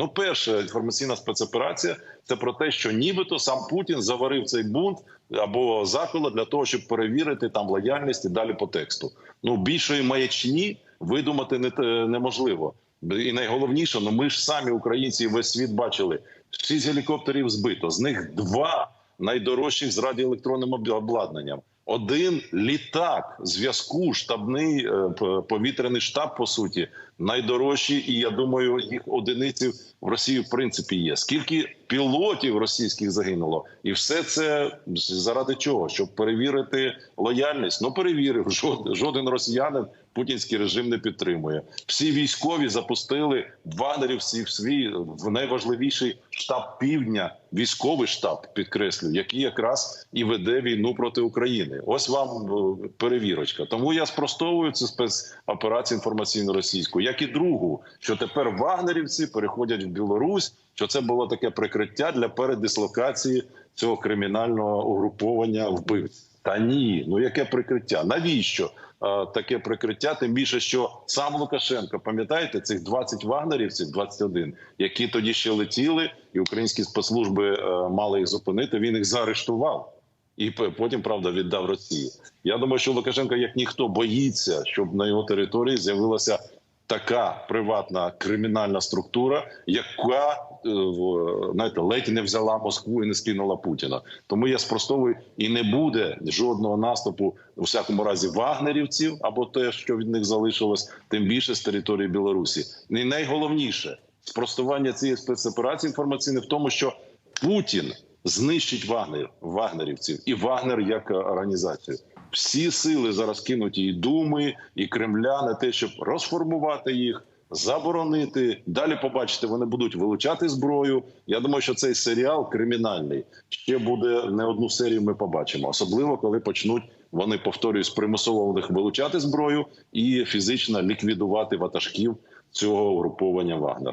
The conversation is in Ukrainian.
Ну, перша інформаційна спецоперація це про те, що нібито сам Путін заварив цей бунт або заколот для того, щоб перевірити там лояльність і далі по тексту. Ну більшої маячні видумати не неможливо. І найголовніше, ну ми ж самі українці весь світ бачили. Шість гелікоптерів збито. З них два найдорожчих з радіоелектронним обладнанням. Один літак зв'язку, штабний е, повітряний штаб, по суті, найдорожчі, і я думаю, їх одиниці в Росії в принципі є. Скільки пілотів російських загинуло, і все це заради чого? Щоб перевірити лояльність. Ну перевірив жоден, жоден росіянин путінський режим не підтримує. Всі військові запустили вагнерівців свій в найважливіший штаб півдня, військовий штаб, підкреслю, який якраз і веде війну проти України. Ось вам е, перевірочка. Тому я спростовую цю спецоперацію інформаційно російську, як і другу, що тепер вагнерівці переходять в Білорусь. Що це було таке прикриття для передислокації цього кримінального угруповання вбивць? Та ні, ну яке прикриття? Навіщо е, таке прикриття? Тим більше, що сам Лукашенко, пам'ятаєте, цих 20 вагнерівців, 21, які тоді ще летіли, і українські спецслужби е, мали їх зупинити. Він їх заарештував. І потім правда віддав Росії. Я думаю, що Лукашенко як ніхто боїться, щоб на його території з'явилася така приватна кримінальна структура, яка е, знаєте, ледь не взяла Москву і не скинула Путіна. Тому я спростовую і не буде жодного наступу у всякому разі вагнерівців або те, що від них залишилось, тим більше з території Білорусі. І найголовніше спростування цієї спецоперації інформаційної в тому, що Путін знищить Вагнер вагнерівців і Вагнер як е, організацію. Всі сили зараз кинуті і думи, і Кремля на те, щоб розформувати їх, заборонити. Далі побачите, вони будуть вилучати зброю. Я думаю, що цей серіал кримінальний ще буде не одну серію. Ми побачимо, особливо коли почнуть вони повторюсь примусово у них вилучати зброю і фізично ліквідувати ватажків цього угруповання Вагнер.